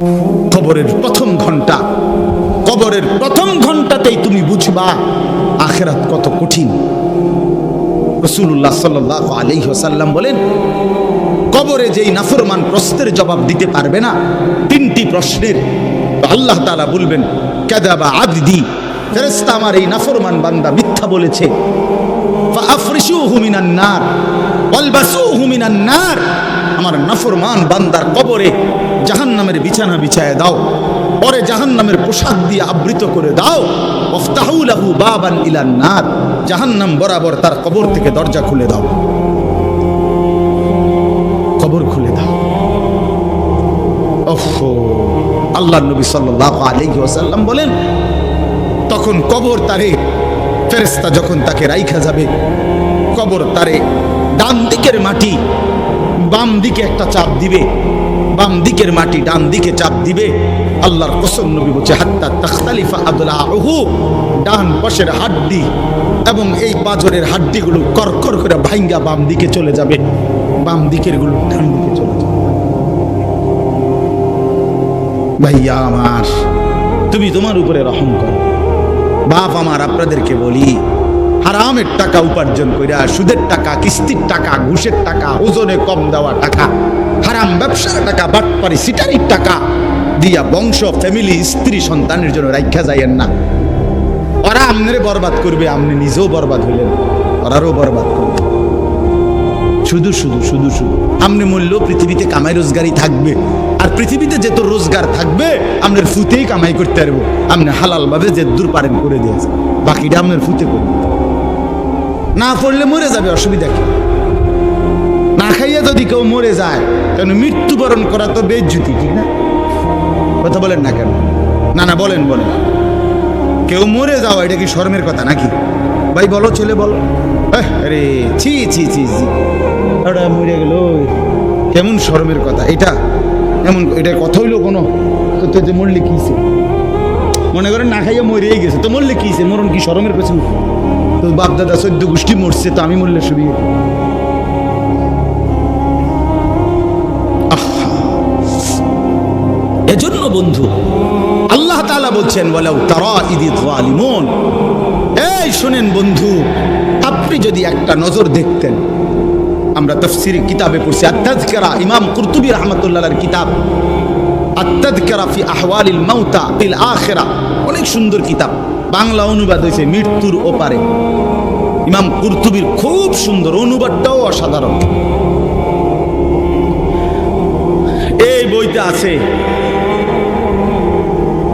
কবরের প্রথম ঘণ্টা। কবরের প্রথম ঘন্টাতেই তুমি বুঝবা, আখেরাত কত কঠিন। রসুল্লাহ সাল্লাহ আলাইহি ওয়াসাল্লাম বলেন, কবরে যেই নাফরমান প্রশ্নের জবাব দিতে পারবে না, তিনটি প্রশ্নের। আল্লাহ তাআলা বলবেন, কাযাবা আবদি। ফেরেশতা আমার এই নাফরমান বান্দা মিথ্যা বলেছে। আমার নাফরমান বান্দার কবরে জাহান্নামের বিছানা বিছায় দাও। পরে জাহান্নামের পোশাক দিয়ে আবৃত করে দাও। ওফতাহু লাহু বাবান ইলান নার। জাহান্নাম বরাবর তার কবর থেকে দরজা খুলে দাও। কবর খুলে দাও। ওফো আল্লাহ নবী ওয়াসাল্লাম বলেন, তখন কবর তারে, ফেরেশতা যখন তাকে রাইখা যাবে, কবর তারে ডান দিকের মাটি বাম দিকে একটা চাপ দিবে। বাম দিকের মাটি ডান দিকে চাপ দিবে। আল্লাহর কসম নবী বলছে, হাত্তা তাখতালিফা আদলাহু ডান পাশের হাড্ডি এবং এই পাজরের হাড্ডিগুলো করকর করে ভাঙ্গা বাম দিকে চলে যাবে। বাম দিকেরগুলো ডান দিকে চলে যাবে। ভাইয়া আমার, তুমি তোমার উপরে রহম করো। বাপ আমার, আপনাদেরকে বলি, হারামের টাকা উপার্জন কইরা, সুদের টাকা, কিস্তির টাকা, ঘুষের টাকা, ওজনে কম দেওয়া টাকা। হারাম ব্যবসার টাকা, বাটপারি সিটারির টাকা দিয়া বংশ ফ্যামিলি স্ত্রী, সন্তানের জন্য রাখা যাইয়েন না। ওরা আমনের বরবাদ করবে আপনি নিজেও বরবাদ হইলেন ওরারও বরবাদ করবে। শুধু শুধু শুধু শুধু। আমনে মূল্য পৃথিবীতে কামাই রোজগারই থাকবে। আর পৃথিবীতে যত রোজগার থাকবে আপনার ফুতেই কামাই করতে পারব। আপনি হালাল ভাবে যে দূর পারেন করে দিয়েছে। বাকিটা আপনার ফুতে করবে না পড়লে মরে যাবে, অসুবিধা কি? খাইয়া যদি কেউ মরে যায় কেন মৃত্যুবরণ করা তো বেজ্জুতি, ঠিক না? কথা বলেন না কেন? না না, বলেন বলেন। কেউ মরে যাওয়া এটা কি শর্মের কথা নাকি? ভাই, বলো, ছেলে, বলো। আরে, ছি ছি ছি ছি। ওটা মরে গেল কেমন শর্মের কথা, এটা? এমন, এটা কথা হইল কোনো? তো যে মরলে কিছে মনে করেন না খাইয়া মরেই গেছে, তো মরলে কিছে মরণ কি শরমের পেছনে? তো বাপ দাদা সদ্য গোষ্ঠী মরছে, তো আমি মরলে সুবিধা বন্ধু। আল্লাহ তাআলা বলছেন বলেও তারা ইদি জালিমুন এই শোনেন বন্ধু, আপনি যদি একটা নজর দেখতেন, আমরা তফসির কিতাবে পড়ছি আত্মাজকেরা ইমাম কুরতুবী রহমতুল্লাহর কিতাব আত্মাজকেরা ফি আহওয়ালিল মাউতা বিল আখিরা, অনেক সুন্দর কিতাব, বাংলা অনুবাদ হয়েছে মৃত্যুর ওপারে। ইমাম কুরতুবীর খুব সুন্দর, অনুবাদটাও অসাধারণ। এই বইতে আছে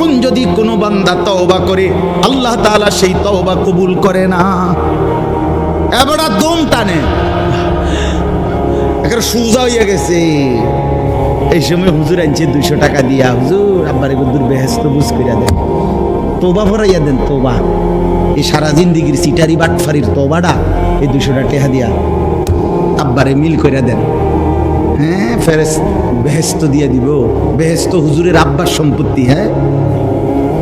তখন যদি কোনো বান্দা তওবা করে, আল্লাহ তাআলা সেই তওবা কবুল করে না। এবারে দম টানে। একটা সুজা হইয়া গেছে। এই সময় হুজুর আনছে দুইশো টাকা দিয়া। হুজুর, আব্বারে গুদুর বেহেস্ত বুঝ করিয়া দেন। তোবা ভরাইয়া দেন তোবা এই সারা জিন্দিগির সিটারি বাটফারির তোবাটা এই দুইশোটা টেহা দিয়া আব্বারে মিল করিয়া দেন। হ্যাঁ ফেরেস বেহেস্ত দিয়ে দিব। বেহেস্ত হুজুরের আব্বার সম্পত্তি হ্যাঁ?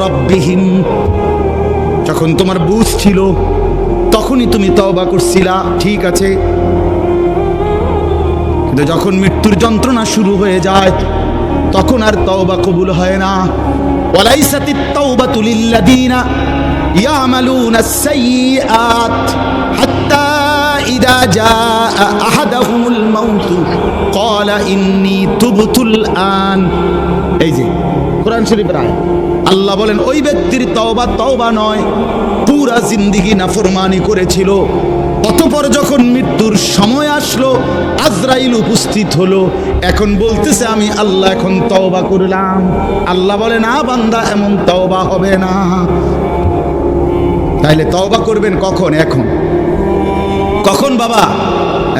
রাব্বিহিম। যখন তোমার বুঝ ছিল, তখনই তুমি তওবা করছিলা, ঠিক আছে। কিন্তু যখন মৃত্যুর যন্ত্রণা শুরু হয়ে যায়, তখন আর তওবা কবুল হয় না। ওয়ালাইসাতিত তাওবাতু লিল্লাযিনা ইয়ামালুনা আস-সাইয়্যাত হাত্তা ইদা জাআ আহাদাহুমুল মাউত। ক্বালা ইন্নী তুবতুল আন। এই যে কোরআন শরীফের আয়াত আল্লাহ বলেন, ওই ব্যক্তির তওবা তওবা নয়। পুরা জিন্দিগি নাফরমানি করেছিল। অতপর যখন মৃত্যুর সময় আসলো, আজরাইল উপস্থিত হলো। এখন বলতেছে, আমি আল্লাহ এখন তওবা করলাম। আল্লাহ বলে না বান্দা, এমন তওবা হবে না। তাইলে তওবা করবেন কখন? এখন। কখন বাবা?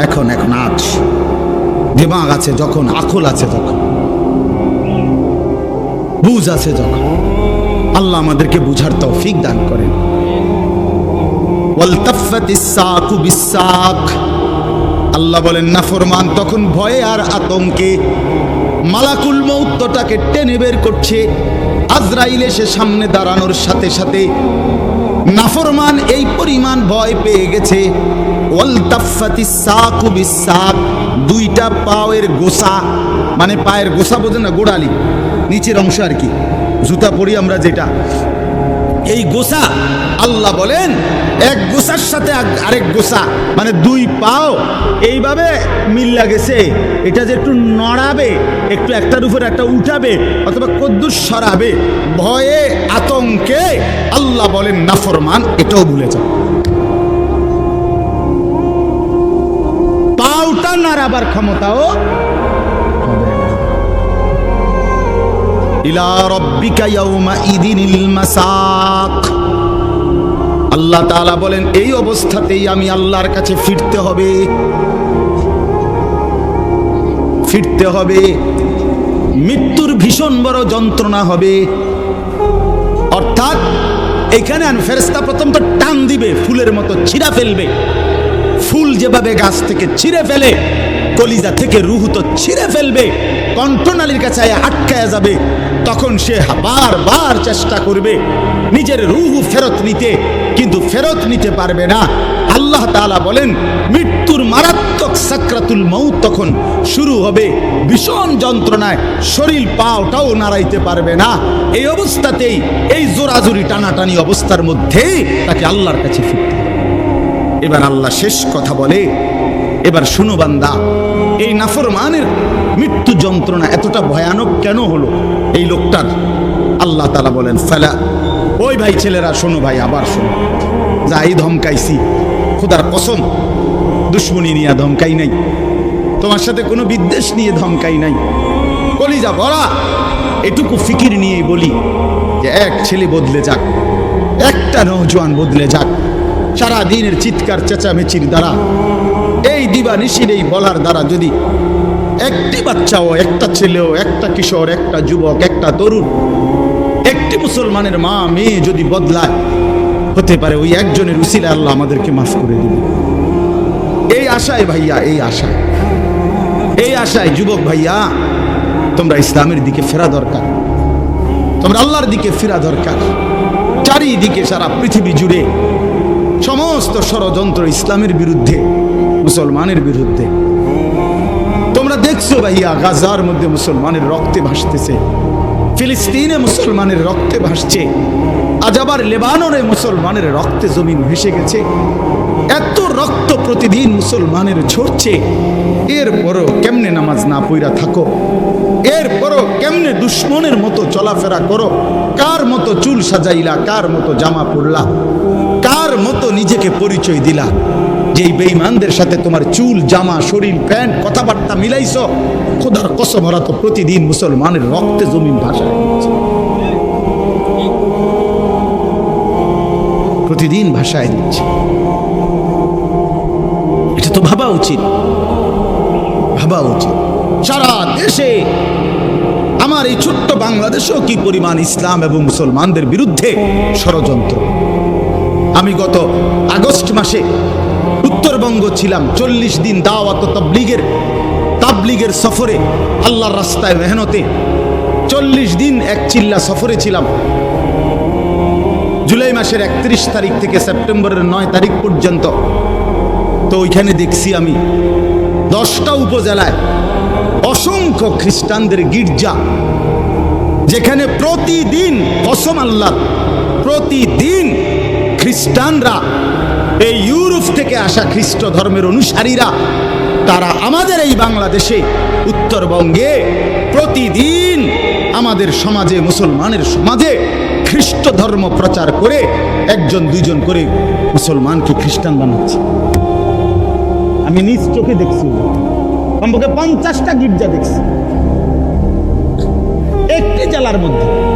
এখন এখন, আজ। দিমাগ আছে যখন, আকল আছে যখন বুঝ আছে যখন আল্লাহ আমাদেরকে বুঝার তৌফিক দান করেন। আল্লাহ বলেন নাফরমান তখন ভয়ে আর আতঙ্কে মালাকুল মৌতটাকে টেনে বের করছে। আজরাইল এসে সামনে দাঁড়ানোর সাথে সাথে নাফরমান এই পরিমাণ ভয় পেয়ে গেছে। দুইটা পায়ের গোসা মানে পায়ের গোসা বোঝে না, গোড়ালি। নিচের অংশ আর কি। জুতা পরি আমরা যেটা। এই গোসা, আল্লাহ বলেন, এক গোসার সাথে আরেক গোসা মানে দুই পাও, এইভাবে মিল্লা গেছে। এটা যে একটু নড়াবে, একটু একটার উপর একটা উঠাবে, অথবা কদ্দুস সরাবে, ভয়ে, আতঙ্কে, আল্লাহ বলেন, নাফরমান, এটাও ভুলে যাও। পাউটা নাড়াবার ক্ষমতাও ইলা রব্বিকা ইয়াউমা ইদিনিল মাসাক। আল্লাহ তাআলা বলেন, এই অবস্থাতেই আমি আল্লাহর কাছে ফিরতে হবে। ফিরতে হবে। মৃত্যুর ভীষণ বড় যন্ত্রণা হবে। অর্থাৎ এখানে ফেরেস্তা প্রথম তো টান দিবে, ফুলের মতো ছিঁড়া ফেলবে। ফুল যেভাবে গাছ থেকে ছিঁড়ে ফেলে, কলিজা থেকে রুহু তো ছিঁড়ে ফেলবে, কণ্ঠনালীর কাছে আটকায়া যাবে। তখন সে বারবার চেষ্টা করবে নিজের রুহু ফেরত নিতে, কিন্তু ফেরত নিতে পারবে না। আল্লাহ তাআলা বলেন, মৃত্যুর মারাত্মক সাকরাতুল মৌত তখন শুরু হবে। ভীষণ যন্ত্রণায় শরীর পাওটাও নাড়াইতে পারবে না। এই অবস্থাতেই, এই জোরাজুরি টানাটানি অবস্থার মধ্যেই তাকে আল্লাহর কাছে ফিরতে এবার আল্লাহ শেষ কথা বলে, এবার শুনো বান্দা, এই নাফরমানের মৃত্যু যন্ত্রণা এতটা ভয়ানক কেন হলো? এই লোকটার। আল্লাহ তালা বলেন, ফেলা। ওই ভাই ছেলেরা, শোনো ভাই, আবার শোনো। যাই ধমকাইছি, খোদার কসম, দুশ্মনী নিয়ে ধমকাই নাই। তোমার সাথে কোনো বিদ্বেষ নিয়ে ধমকাই নাই। কলিজা বড়া এটুকু ফিকির নিয়েই বলি যে, এক ছেলে বদলে যাক, একটা নৌজোয়ান বদলে যাক। সারা দিনের চিৎকার, চেঁচামেচির দ্বারা, এই দিবা নিশির এই বলার দ্বারা যদি একটি বাচ্চাও, একটা ছেলেও, একটা কিশোর, একটা যুবক, একটা তরুণ। একটি মুসলমানের মা, মেয়ে যদি বদলায়, হতে পারে ওই একজনের উসিলা আল্লাহ আমাদেরকে মাফ করে দিবে। এই আশায় ভাইয়া, এই আশায়। এই আশায় যুবক ভাইয়া, তোমরা ইসলামের দিকে ফেরা দরকার। তোমরা আল্লাহর দিকে ফেরা দরকার। চারিদিকে সারা পৃথিবী জুড়ে সমস্ত ষড়যন্ত্র ইসলামের বিরুদ্ধে, মুসলমানের বিরুদ্ধে। ভাইয়া গাজার মধ্যে মুসলমানের রক্তে ভাসতেছে। ফিলিস্তিনে মুসলমানের রক্তে ভাসছে। আজ আবার লেবাননে মুসলমানের রক্তে জমিন ভেসে গেছে। এত রক্ত প্রতিদিন মুসলমানের ঝরছে। এরপরও কেমনে নামাজ না পইরা থাকো? এরপরও কেমনে দুশ্মনের মতো চলাফেরা করো? কার মতো চুল সাজাইলা, কার মতো জামা পরলা? কার মতো নিজেকে পরিচয় দিলা? যেই বেঈমানদের সাথে তোমার চুল, জামা, শরীর, প্যান্ট, কথাবার্তা মিলাইছ? খোদার কসম, ওরা তো প্রতিদিন মুসলমানের রক্তে জমিন ভাষায় প্রতিদিন ভাষায় দিচ্ছে। এটা তো ভাবা উচিত। ভাবা উচিত। সারা দেশে আমার এই ছোট্ট বাংলাদেশেও কি পরিমাণ ইসলাম এবং মুসলমানদের বিরুদ্ধে ষড়যন্ত্র? আমি গত আগস্ট মাসে উত্তরবঙ্গ ছিলাম, চল্লিশ দিন দাওয়াত তাবলিগের তাবলিগের সফরে, আল্লাহর রাস্তায় মেহনতে। চল্লিশ দিন এক চিল্লা সফরে ছিলাম। জুলাই মাসের একত্রিশ তারিখ থেকে সেপ্টেম্বরের নয় তারিখ পর্যন্ত। তো ওইখানে দেখছি আমি দশটা উপজেলায় অসংখ্য খ্রিস্টানদের গির্জা, যেখানে প্রতিদিন কসম আল্লাহ প্রতিদিন খ্রিস্টানরা এই ইউরোপ থেকে আসা খ্রিস্ট ধর্মের অনুসারীরা, তারা আমাদের এই বাংলাদেশে, উত্তরবঙ্গে প্রতিদিন আমাদের সমাজে, মুসলমানের সমাজে খ্রিস্ট ধর্ম প্রচার করে একজন, দুইজন করে মুসলমানকে খ্রিস্টান বানাচ্ছে। আমি নিজ চোখে দেখছি। কমপক্ষে পঞ্চাশটা গির্জা দেখছি। একটি জেলার মধ্যে।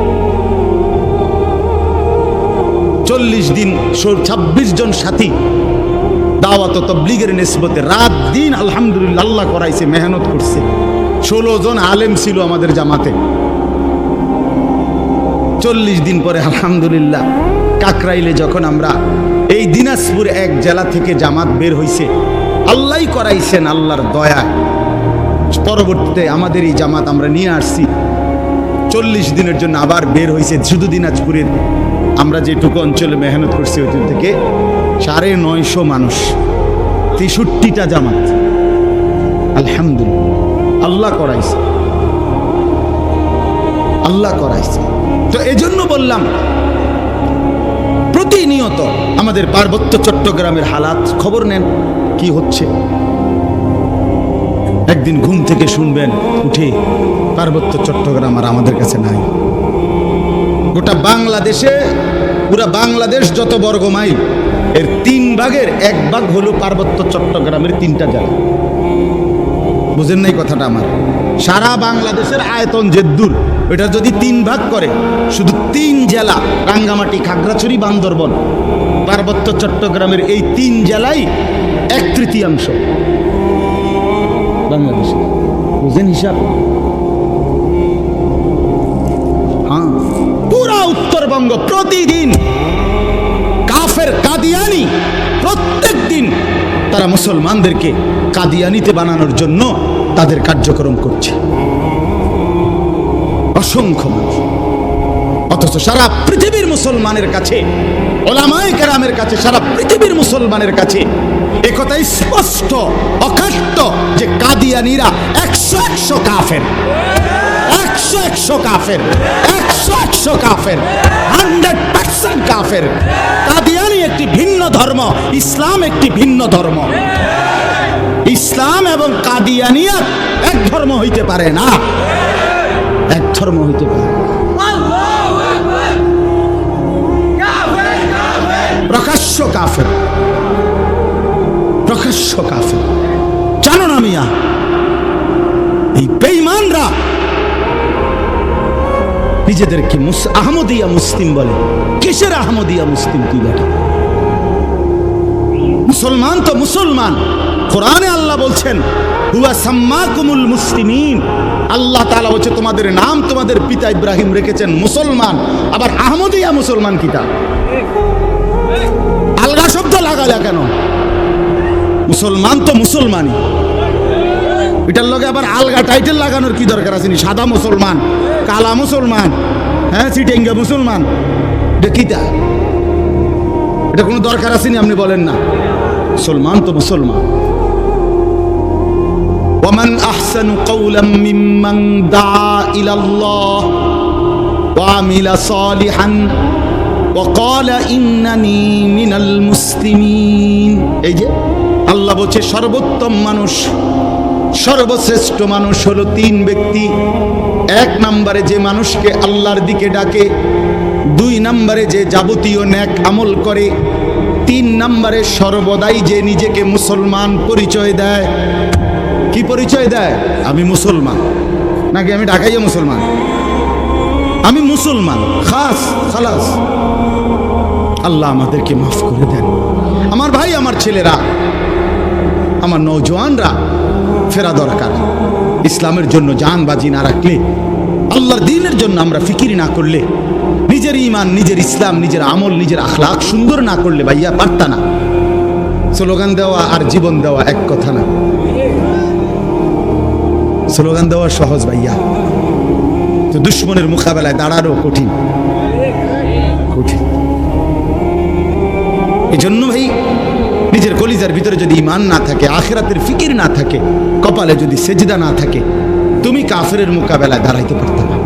চল্লিশ দিন ছাব্বিশ জন সাথী। দাওয়াত তবলিগের নিসবতে রাত দিন আলহামদুলিল্লাহ আল্লাহ করাইছে, মেহনত করছে। ষোলো জন আলেম ছিল আমাদের জামাতে। চল্লিশ দিন পরে আলহামদুলিল্লাহ কাকরাইলে যখন আমরা এই দিনাজপুর এক জেলা থেকে জামাত বের হইছে আল্লাহই করাইছেন আল্লাহর দয়া পরবর্তীতে আমাদের এই জামাত আমরা নিয়ে আসছি। চল্লিশ দিনের জন্য আবার বের হয়েছে শুধু দিনাজপুরের আমরা যেটুকু অঞ্চলে মেহনত করছি ওই থেকে সাড়ে নয়শো মানুষ, তেষট্টিটা জামাত। আলহামদুলিল্লাহ। আল্লাহ করাইছে। আল্লাহ করাইছে। তো এজন্য বললাম, প্রতিনিয়ত আমাদের পার্বত্য চট্টগ্রামের হালাত, খবর নেন, কি হচ্ছে? একদিন ঘুম থেকে শুনবেন, উঠে পার্বত্য চট্টগ্রাম আর আমাদের কাছে নাই। গোটা বাংলাদেশে, পুরা বাংলাদেশ যত বর্গ মাইল, এর তিন ভাগের এক ভাগ হলো পার্বত্য চট্টগ্রামের তিনটা জেলা। বুঝেন নাই কথাটা আমার? সারা বাংলাদেশের আয়তন যে দূর এটা যদি তিন ভাগ করে, শুধু তিন জেলা, রাঙ্গামাটি, খাগড়াছড়ি, বান্দরবন, পার্বত্য চট্টগ্রামের এই তিন জেলাই এক তৃতীয়াংশ। বাংলাদেশে। বুঝেন হিসাব? পুরা উত্তরবঙ্গ প্রতিদিন। কাফের কাদিয়ানি প্রত্যেক দিন তারা মুসলমানদেরকে কাদিয়ানিতে বানানোর জন্য তাদের কার্যক্রম করছে। অসংখ্য অথচ সারা পৃথিবীর মুসলমানের কাছে, ওলামায় কেরামের কাছে, সারা পৃথিবীর মুসলমানের কাছে একথাই স্পষ্ট অকাট্য যে কাদিয়ানিরা একশো একশো কাফের। একশো একশো কাফের, একশো একশো কাফের হান্ড্রেড পার্সেন্ট কাফের। কাদিয়ানি একটি ভিন্ন ধর্ম, ইসলাম একটি ভিন্ন ধর্ম। ইসলাম এবং কাদিয়ানিয়া এক ধর্ম হইতে পারে না। এক ধর্ম হইতে পারে প্রকাশ্য কাফের। প্রকাশ্য কাফের। জানো না মিয়া, এই বেঈমানরা নিজেদেরকে আহমদিয়া মুসলিম বলে। কিসের আহমদিয়া মুসলিম তুই বেটা? মুসলমান তো মুসলমান। কোরআনে আল্লাহ বলছেন মুসলিমিন। আল্লাহ তাআলা বলছে, তোমাদের নাম তোমাদের পিতা ইব্রাহিম রেখেছেন মুসলমান। আবার আহমদিয়া মুসলমান কিতা? আলগা শব্দ লাগালে কেন? মুসলমান তো মুসলমানই। এটার লগে আবার আলগা টাইটেল লাগানোর কি দরকার আছে নি? সাদা মুসলমান কালা মুসলমান হ্যাঁ সিটেঙ্গা মুসলমান এটা কিতা এটা কোনো দরকার আছে নি আপনি বলেন না মুসলমান তো মুসলমান ومن أحسن قولا ممن دعا إلى الله وعمل صالحا وقال إنني من المسلمين এই যে আল্লাহ বলছে সর্বোত্তম মানুষ সর্বশ্রেষ্ঠ মানুষ হলো তিন ব্যক্তি। এক নম্বরে যে মানুষকে আল্লাহর দিকে ডাকে, দুই নম্বরে যে যাবতীয় ন্যাক আমল করে, তিন নম্বরে সর্বদাই যে নিজেকে মুসলমান পরিচয় দেয়। কি পরিচয় দেয়? আমি মুসলমান। নাকি আমি ঢাকাইয়া মুসলমান? আমি মুসলমান। খাস, খালাস। আল্লাহ আমাদেরকে মাফ করে দেন। আমার ভাই, আমার ছেলেরা আমার নৌজওয়ানরা ফেরা দরকার। ইসলামের জন্য জান বাজি না রাখলে, আল্লাহর দিনের জন্য আমরা ফিকির না করলে, নিজের ইমান নিজের ইসলাম, নিজের আমল, নিজের আখলাক সুন্দর না করলে ভাইয়া পারতা না। স্লোগান দেওয়া আর জীবন দেওয়া এক কথা না। স্লোগান দেওয়া সহজ ভাইয়া। তো দুশ্মনের মোকাবেলায় দাঁড়ানো কঠিন। কঠিন। এই জন্য ভাই নিজের কলিজার ভিতরে যদি ইমান না থাকে, আখেরাতের ফিকির না থাকে, কপালে যদি সেজদা না থাকে, তুমি কাফেরের মোকাবেলায় দাঁড়াইতে পারত না।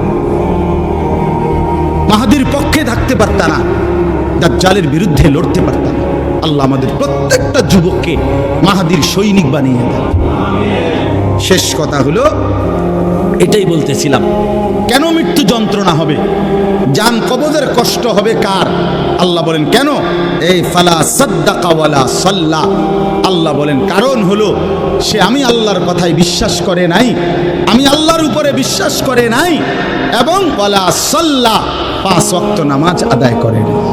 মাহাদির পক্ষে থাকতে পারত না, দাজ্জালের বিরুদ্ধে লড়তে পারত না। আল্লাহ আমাদের প্রত্যেকটা যুবককে মাহাদির সৈনিক বানিয়ে দেন। শেষ কথা হলো, এটাই বলতেছিলাম, কেন মৃত্যু যন্ত্রণা হবে? জান কবজের কষ্ট হবে কার? আল্লাহ বলেন, কেন? এই, ফালা সদ্দাকাওয়ালা সাল্লা। আল্লাহ বলেন, কারণ হলো, সে আমি আল্লাহর কথায় বিশ্বাস করে নাই, আমি আল্লাহর উপরে বিশ্বাস করে নাই, এবং ওয়ালা সাল্লা, পাঁচ অক্ত নামাজ আদায় করে নাই